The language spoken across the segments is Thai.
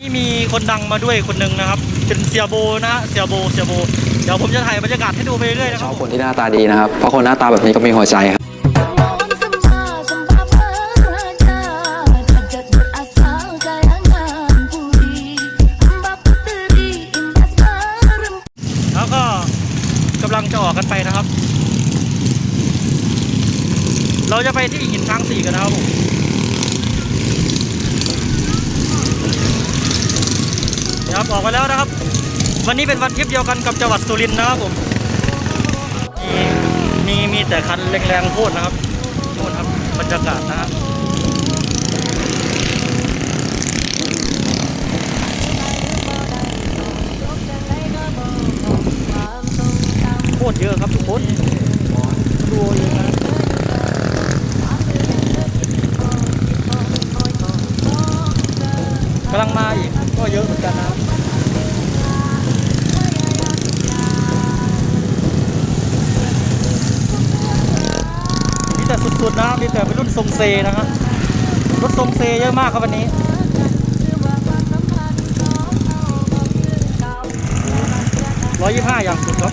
นี่มีคนดังมาด้วยคนหนึ่งนะครับ เป็นเสียโบนะฮะเสียโบเสียโบ เดี๋ยวผมจะถ่ายบรรยากาศให้ดูไปเรื่อยๆนะชครัอบบคนที่หน้าตาดีนะครับ เพราะคนหน้าตาแบบนี้ก็มีหัวใจครับ แล้วก็กำลังจะออกกันไปนะครับ เราจะไปที่หินช้างสี่กันนะครับผม ครับออกมาแล้วนะครับ วันนี้เป็นวันทริปเดียวกันกับจังหวัดสุรินทร์นะครับผมมีมีมีแต่คันแรงๆโคตรนะครับนู่นครับบรรยากาศนะฮะโคตรเยอะครับทุกคนดูเยอะนะกำลังมาอีก เยอะเหมือนกันนะมีแต่สุดๆนะมีแต่เป็นรุ่นทรงเซนะฮะรถทรงเซเยอะมากครับวันนี้ร้อยยี่ห้าอย่างสุดครับ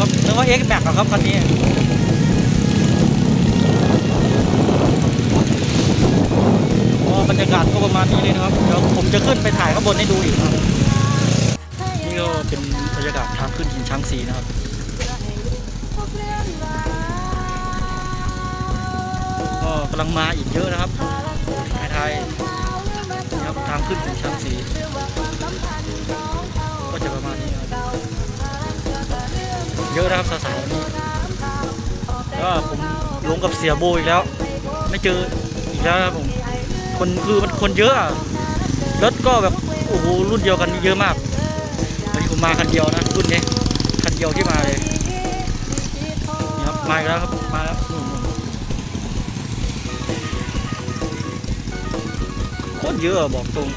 ครับนึกว่า X Max ครับคันนี้บรรยากาศก็ประมาณนี้เลยนะครับ เดี๋ยวผมจะขึ้นไปถ่ายข้างบนให้ดูอีกครับ นี่ก็เป็นบรรยากาศทางขึ้นหินช้างสีนะครับก็กำลังมาอีกเยอะนะครับไทย อะนะครับสาวๆนี่แล้วก็ผมลงกับเสียโบอีกแล้ว ไม่เจออีกแล้วครับผมคนคือมันคนเยอะรถก็แบบโอ้โหรุ่นเดียวกันเยอะมากวันนี้ผมมาคันเดียวนะรุ่นนี้คันเดียวที่มาเลยนี่ครับมาแล้วครับมาแล้วนู่นๆโคตรเยอะบอกตรง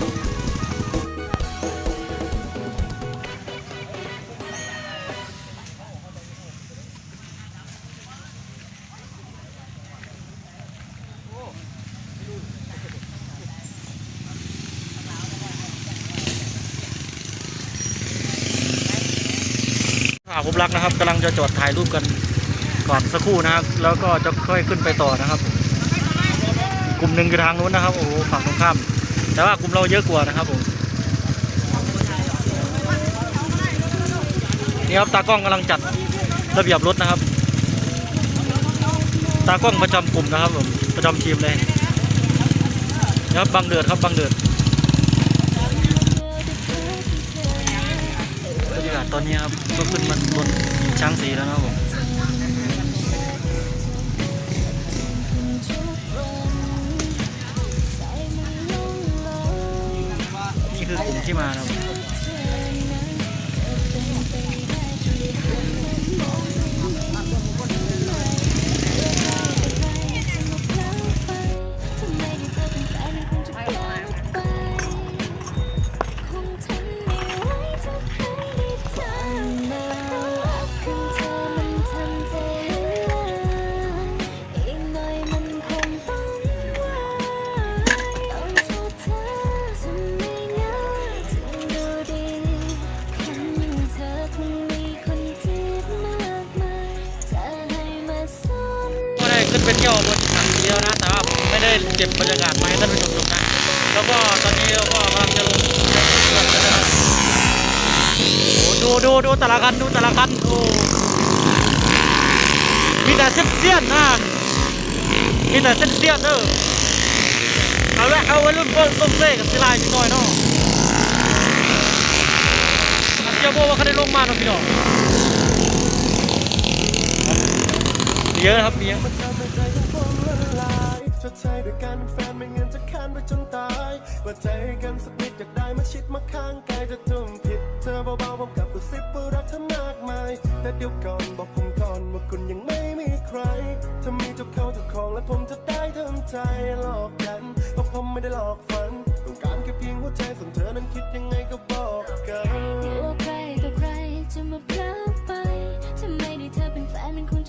อ่าผมรักนะครับกำลังจะจอดถ่ายรูปกันก่อนสักครู่นะครับ แล้วก็จะค่อยขึ้นไปต่อนะครับ กลุ่มหนึ่งคือทางนู้นนะครับโอ้โหฝั่งตรงข้าม แต่ว่ากลุ่มเราเยอะกว่านะครับผมนี่ครับตากล้องกำลังจัดระเบียบรถนะครับ ตากล้องประจำกลุ่มนะครับผมประจำทีมเลยนี่ครับบังเดือดครับบังเดือด ตอนนี้ครับก็ขึ้นมาบนหินช้างสีแล้วนะครับผม เป็นเที่ยวบนครั้งเดียวนะ แต่ว่าไม่ได้เก็บบรรยากาศมาให้ท่านผู้ชมดูนะแล้วก็ตอนนี้เราก็กำลังจะลงเรือกันนะครับโอ้ดูดูดูแต่ละคันดูแต่ละคันโอ้มีแต่เส้นเสี้ยนนะมีแต่เส้นเสี้ยนเด้อเอาละเอาไว้รุ่นเพิ่มต้มเซ่กับสิลายนิดหน่อยเนาะอันเดียวโบว่าเขาได้ลงมาเนาะพี่น้องเยอะครับเยอะ ดใจด้วยกันแฟนไม่เงินจะค้านไปจนตายเปิดใจกันสักนิดอยากได้มาชิดมาข้างกายจะจุ่มผิดเธอเบาๆผมกับกรสิบว่ารักเธอมากมาย แต่เดี๋ยวก่อนบอกผมก่อนว่าคุณยังไม่มีใครถ้ามีจ้าเขาจ้าของและผมจะได้ทำใจหลอกกันเพราะผมไม่ได้หลอกฝันต้องการแค่เพียงหัวใจส่วนเธอนั้นคิดยังไงก็บอกกันอยู่ใครกับใครจะมาพลักไปทำไมได้เธอเป็นแฟนเป็นคน